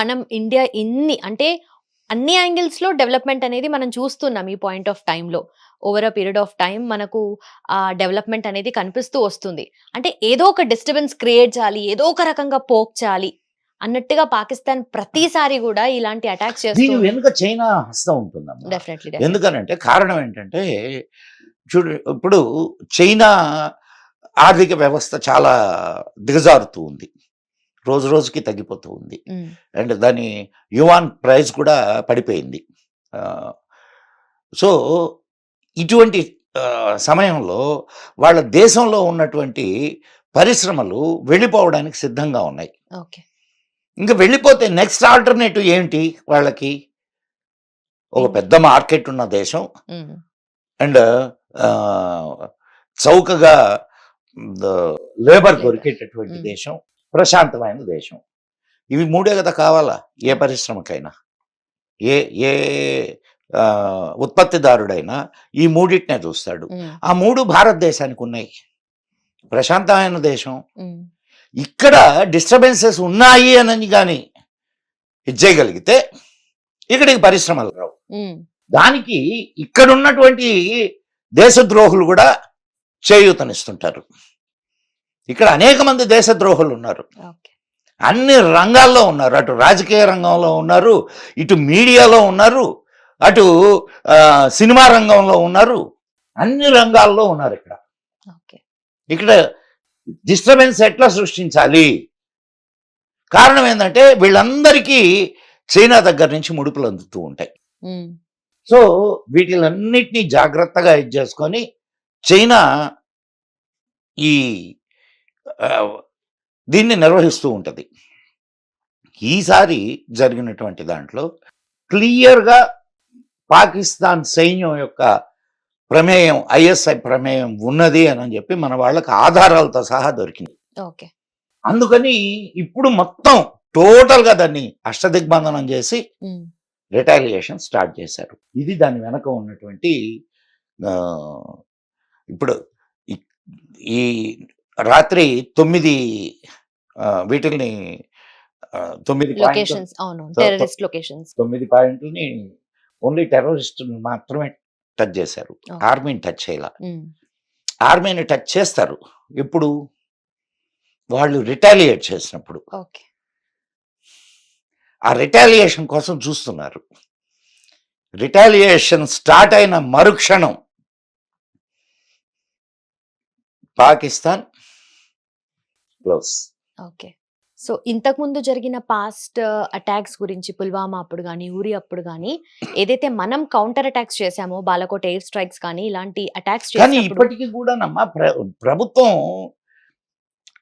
మనం ఇండియా ఇన్ని అంటే అన్ని యాంగిల్స్లో డెవలప్మెంట్ అనేది మనం చూస్తున్నాం ఈ పాయింట్ ఆఫ్లో. Over a period of time మనకు ఆ డెవలప్మెంట్ అనేది కనిపిస్తూ వస్తుంది. అంటే ఏదో ఒక డిస్టర్బెన్స్ క్రియేట్ చేయాలి ఏదో ఒక రకంగా పోక్ చేయాలి అన్నట్టుగా పాకిస్తాన్ ప్రతిసారి కూడా ఇలాంటి అటాక్స్ దీని చేస్తూ వెనుక చైనా హస్తం ఉంటుందమ్మా. డెఫినెట్లీ ఎందుకనంటే కారణం ఏంటంటే చూడు ఇప్పుడు చైనా ఆర్థిక వ్యవస్థ చాలా దిగజారుతూ ఉంది. రోజు రోజుకి తగ్గిపోతూ ఉంది. అండ్ దాని యువాన్ ప్రైస్ కూడా పడిపోయింది. సో ఇటువంటి సమయంలో వాళ్ళ దేశంలో ఉన్నటువంటి పరిశ్రమలు వెళ్ళిపోవడానికి సిద్ధంగా ఉన్నాయి. ఓకే. ఇంకా వెళ్ళిపోతే నెక్స్ట్ ఆల్టర్నేటివ్ ఏంటి వాళ్ళకి? ఒక? పెద్ద మార్కెట్ ఉన్న దేశం. అండ్ చౌకగా లేబర్. దొరికేటటువంటి. దేశం. ప్రశాంతమైన దేశం. ఇవి మూడే కదా కావాలా? ఏ పరిశ్రమకైనా. ఏ ఏ ఆ, ఉత్పత్తిదారుడైనా ఈ మూడిటినే చూస్తాడు. ఆ మూడు భారతదేశానికి ఉన్నాయి. ప్రశాంతమైన దేశం. ఇక్కడ డిస్టర్బెన్సెస్ ఉన్నాయి అని కానీ ఇచ్చేయగలిగితే ఇక్కడికి పరిశ్రమలు రావు. దానికి ఇక్కడ ఉన్నటువంటి దేశద్రోహులు కూడా చేయూతనిస్తుంటారు. ఇక్కడ అనేక మంది దేశద్రోహులు ఉన్నారు. ఓకే. అన్ని రంగాల్లో ఉన్నారు. అటు రాజకీయ రంగంలో ఉన్నారు ఇటు మీడియాలో ఉన్నారు అటు సినిమా రంగంలో ఉన్నారు. అన్ని రంగాల్లో ఉన్నారు ఇక్కడ. ఓకే. ఇక్కడ డిస్టర్బెన్స్ ఎట్లా సృష్టించాలి? కారణం ఏంటంటే వీళ్ళందరికీ చైనా దగ్గర నుంచి ముడుపులు అందుతూ ఉంటాయి. సో వీటిలన్నిటినీ జాగ్రత్తగా ఇది చేసుకొని చైనా ఈ దీన్ని నిర్వహిస్తూ ఉంటుంది. ఈసారి జరిగినటువంటి దాంట్లో క్లియర్గా పాకిస్తాన్ సైన్యం యొక్క ప్రమేయం ఐఎస్ఐ ప్రమేయం ఉన్నది అని చెప్పి మన వాళ్ళకి ఆధారాలతో సహా దొరికింది. ఓకే. అందుకని ఇప్పుడు మొత్తం టోటల్గా దాన్ని అష్టదిగ్బంధనం చేసి రిటాలియేషన్ స్టార్ట్ చేశారు. ఇది దాని వెనక ఉన్నటువంటి ఇప్పుడు ఈ రాత్రి తొమ్మిది వీటిల్ని తొమ్మిది టెర్రరిస్ట్ తొమ్మిది పాయింట్లని ఓన్లీ టెర్రరిస్టులు మాత్రమే టచ్ చేశారు. ఆర్మీని టచ్ చేయాల. ఆర్మీని టచ్ చేస్తారు. ఎప్పుడు వాళ్ళు రిటాలియేట్ చేసినప్పుడు ఆ రిటాలియేషన్ కోసం చూస్తున్నారు. రిటాలియేషన్ స్టార్ట్ అయిన మరుక్షణం పాకిస్తాన్ క్లోజ్ ఓకే. సో ఇంతకు ముందు జరిగిన పాస్ట్ అటాక్స్ గురించి పుల్వామా అప్పుడు కానీ ఊరి అప్పుడు కానీ ఏదైతే మనం కౌంటర్ అటాక్స్ చేశామో బాలకోట్ ఎయిర్ స్ట్రైక్స్ కానీ ఇలాంటి అటాక్స్ కానీ ఇప్పటికీ కూడా ప్రభుత్వం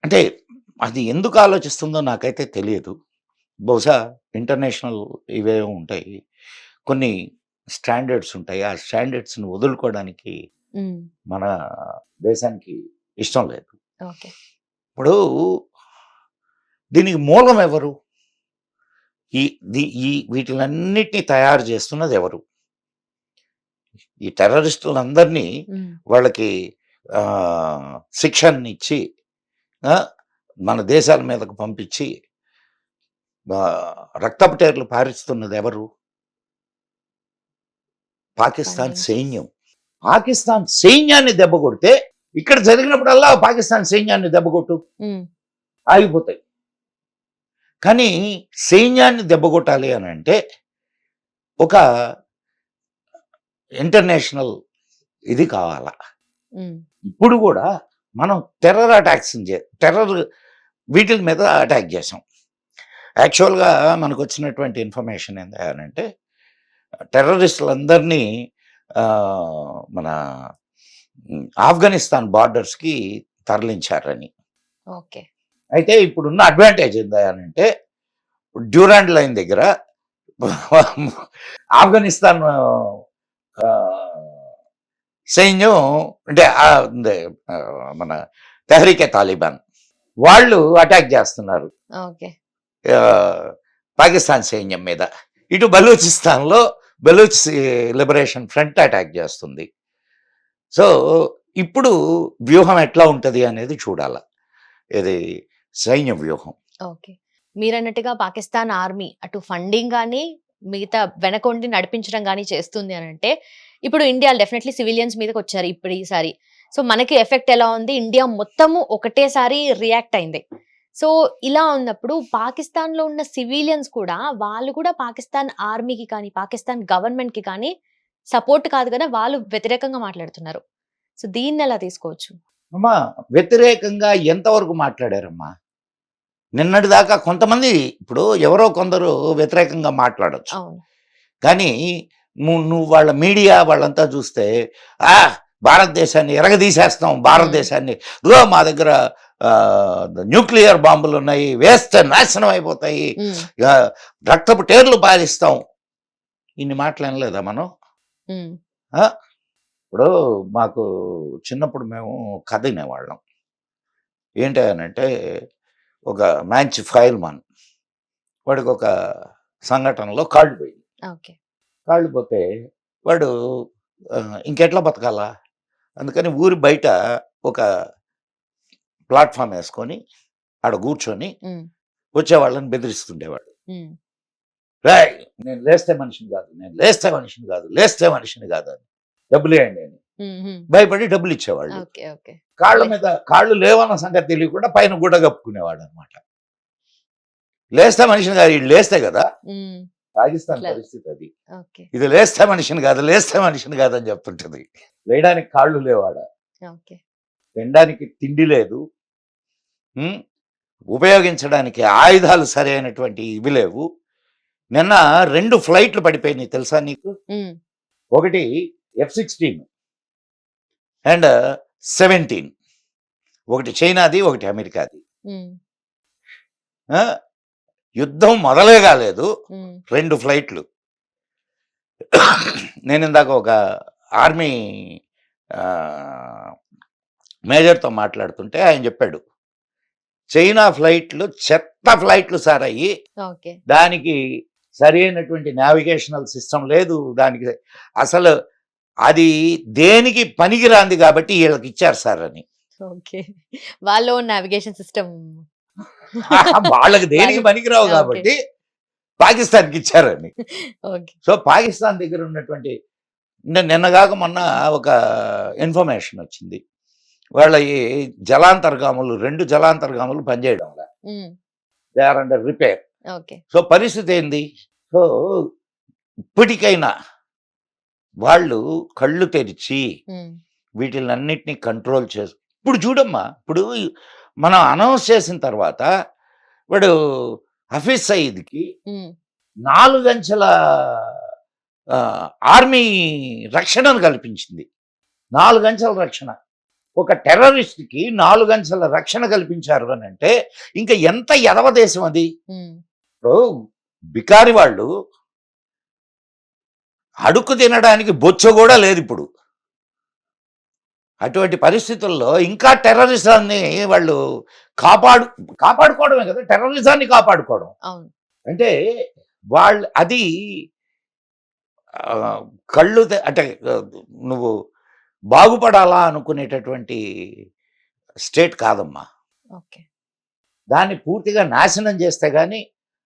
అంటే అది ఎందుకు ఆలోచిస్తుందో నాకైతే తెలియదు. బహుశా ఇంటర్నేషనల్ ఇవే ఉంటాయి. కొన్ని స్టాండర్డ్స్ ఉంటాయి. ఆ స్టాండర్డ్స్ని వదులుకోవడానికి. మన దేశానికి ఇష్టం లేదు. ఓకే. ఇప్పుడు దీనికి మూలం ఎవరు ఈ దీ- ఈ వీటిలన్నిటినీ తయారు చేస్తున్నది ఎవరు ఈ టెర్రరిస్టులందరినీ. వాళ్ళకి శిక్షణ ఇచ్చి మన దేశాల మీదకు పంపించి ఆ, రక్తపు టేర్లు పారిస్తున్నది ఎవరు పాకిస్తాన్. సైన్యం పాకిస్తాన్ సైన్యాన్ని దెబ్బ కొడితే ఇక్కడ జరిగినప్పుడల్లా పాకిస్తాన్ సైన్యాన్ని దెబ్బ కొట్టు మ్మ్. ఆగిపోతాయి కానీ సైన్యాన్ని దెబ్బ కొట్టాలి అని అంటే ఒక ఇంటర్నేషనల్ ఇది కావాలా. ఇప్పుడు కూడా మనం టెర్రర్ అటాక్స్ టెర్రర్ వీటి మీద అటాక్ చేసాం యాక్చువల్గా మనకు వచ్చినటువంటి ఇన్ఫర్మేషన్ ఏంటంటే టెర్రరిస్టులందరినీ మన ఆఫ్ఘనిస్తాన్ బార్డర్స్కి తరలించారని. ఓకే. అయితే ఇప్పుడున్న అడ్వాంటేజ్ ఏంటంటే డ్యూరాండ్ లైన్ దగ్గర ఆఫ్ఘనిస్తాన్ సైన్యం అంటే మన తెహరీకే తాలిబాన్ వాళ్ళు అటాక్ చేస్తున్నారు. పాకిస్తాన్ సైన్యం మీద. ఇటు బలూచిస్తాన్లో బలూచ్ లిబరేషన్ ఫ్రంట్ అటాక్ చేస్తుంది. సో ఇప్పుడు వ్యూహం ఎట్లా ఉంటుంది అనేది చూడాల. ఇది సైన్య వ్యూహం. ఓకే. మీరన్నట్టుగా పాకిస్తాన్ ఆర్మీ అటు ఫండింగ్ కానీ మిగతా వెనకొండి నడిపించడం కానీ చేస్తుంది అని అంటే ఇప్పుడు ఇండియా డెఫినెట్లీ సివిలియన్స్ మీదకి వచ్చారు ఇప్పుడు ఈసారి. సో మనకి ఎఫెక్ట్ ఎలా ఉంది? ఇండియా మొత్తము ఒకటేసారి రియాక్ట్ అయింది. సో ఇలా ఉన్నప్పుడు పాకిస్తాన్లో ఉన్న సివిలియన్స్ కూడా వాళ్ళు కూడా పాకిస్తాన్ ఆర్మీకి కానీ పాకిస్తాన్ గవర్నమెంట్కి కానీ సపోర్ట్ కాదు కదా! వాళ్ళు వ్యతిరేకంగా మాట్లాడుతున్నారు. సో దీన్ని ఎలా తీసుకోవచ్చు? అమ్మా వ్యతిరేకంగా ఎంతవరకు మాట్లాడారమ్మా? నిన్నటి దాకా కొంతమంది ఇప్పుడు ఎవరో కొందరు వ్యతిరేకంగా మాట్లాడొచ్చు. కానీ నువ్వు వాళ్ళ మీడియా వాళ్ళంతా చూస్తే ఆ! భారతదేశాన్ని ఎరగదీసేస్తాం భారతదేశాన్ని. ఇదిగో మా దగ్గర న్యూక్లియర్ బాంబులు ఉన్నాయి వేస్తే నాశనం అయిపోతాయి. రక్తపు టేర్లు పాలిస్తాం. ఇన్ని మాటలు వినలేదా మనం? ఇప్పుడు మాకు చిన్నప్పుడు మేము కథ వినేవాళ్ళం. ఏంటి అని అంటే ఒక మంచి ఫైల్ మన్ వాడికి ఒక సంఘటనలో కాళ్ళు పోయింది. కాళ్ళు పోతే వాడు ఇంకెట్లా బతకాలా? అందుకని ఊరి బయట ఒక ప్లాట్ఫామ్ వేసుకొని ఆడ కూర్చొని ఉమ్, వచ్చే వాళ్ళని బెదిరిస్తుండేవాడు నేను లేస్తే మనిషిని కాదు నేను లేస్తే మనిషిని కాదు లేస్తే మనిషిని కాదు అని డబ్బులు వేయండి అని. భయపడి డబ్బులు ఇచ్చేవాళ్ళు. కాళ్ళ మీద కాళ్ళు లేవన్న సంగతి తెలియకుండా పైన గుడ్డ కప్పుకునేవాడు అనమాట లేస్తే మనిషిని కాదు వీళ్ళు లేస్తే కదా? పాకిస్తాన్. పరిస్థితి అది. ఇది లేస్తే మనిషిని కాదు లేస్తే మనిషిని కాదు అని చెప్తుంటది. వేయడానికి కాళ్ళు లేవాడ. తినడానికి తిండి లేదు? ఉపయోగించడానికి ఆయుధాలు సరైనటువంటి ఇవి లేవు. నిన్న రెండు ఫ్లైట్లు పడిపోయినాయి తెలుసా నీకు? ఒకటి ఎఫ్ సిక్స్టీన్ అండ్ సెవెంటీన్. ఒకటి చైనాది ఒకటి అమెరికాది? యుద్ధం మొదలే కాలేదు. రెండు ఫ్లైట్లు. నేను ఇందాక ఒక ఆర్మీ మేజర్తో మాట్లాడుతుంటే ఆయన చెప్పాడు చైనా ఫ్లైట్లు చెత్త ఫ్లైట్లు సార్ అయ్యి దానికి సరి అయినటువంటి నావిగేషనల్ సిస్టమ్ లేదు దానికి. అసలు అది దేనికి పనికిరాంది కాబట్టి వీళ్ళకి ఇచ్చారు సార్ అని. ఓకే. వాళ్ళు నావిగేషన్ సిస్టమ్ వాళ్ళకి దేనికి పనికిరావు. కాబట్టి పాకిస్తాన్కి ఇచ్చారని. ఓకే. సో పాకిస్తాన్ దగ్గర ఉన్నటువంటి నిన్న- నిన్నగాక మొన్న ఒక ఇన్ఫర్మేషన్ వచ్చింది. వాళ్ళ ఈ జలాంతర్గాములు రెండు జలాంతర్గాములు పనిచేయడం they are under repair so పరిస్థితి ఏంది? సో ఇప్పటికైనా వాళ్ళు కళ్ళు తెరిచి ఉమ్, వీటిలన్నిటినీ కంట్రోల్ చేసు ఇప్పుడు చూడమ్మా ఇప్పుడు మనం అనౌన్స్ చేసిన తర్వాత వాడు హఫీజ్ సయీద్కి నాలుగంచెల ఆర్మీ రక్షణను కల్పించింది. నాలుగంచెల రక్షణ. ఒక టెర్రరిస్ట్కి నాలుగంచెల రక్షణ కల్పించారు అని అంటే ఇంకా ఎంత ఎదవ దేశం అది? ఇప్పుడు బికారి వాళ్ళు అడుక్కు తినడానికి బొచ్చ కూడా లేదు ఇప్పుడు. అటువంటి పరిస్థితుల్లో ఇంకా టెర్రరిజాన్ని వాళ్ళు కాపాడు కాపాడుకోవడమే కదా టెర్రరిజాన్ని కాపాడుకోవడం. అంటే వాళ్ళు అది కళ్ళు అంటే నువ్వు బాగుపడాలా అనుకునేటటువంటి స్టేట్ కాదమ్మా. ఓకే. దాన్ని పూర్తిగా నాశనం చేస్తే గాని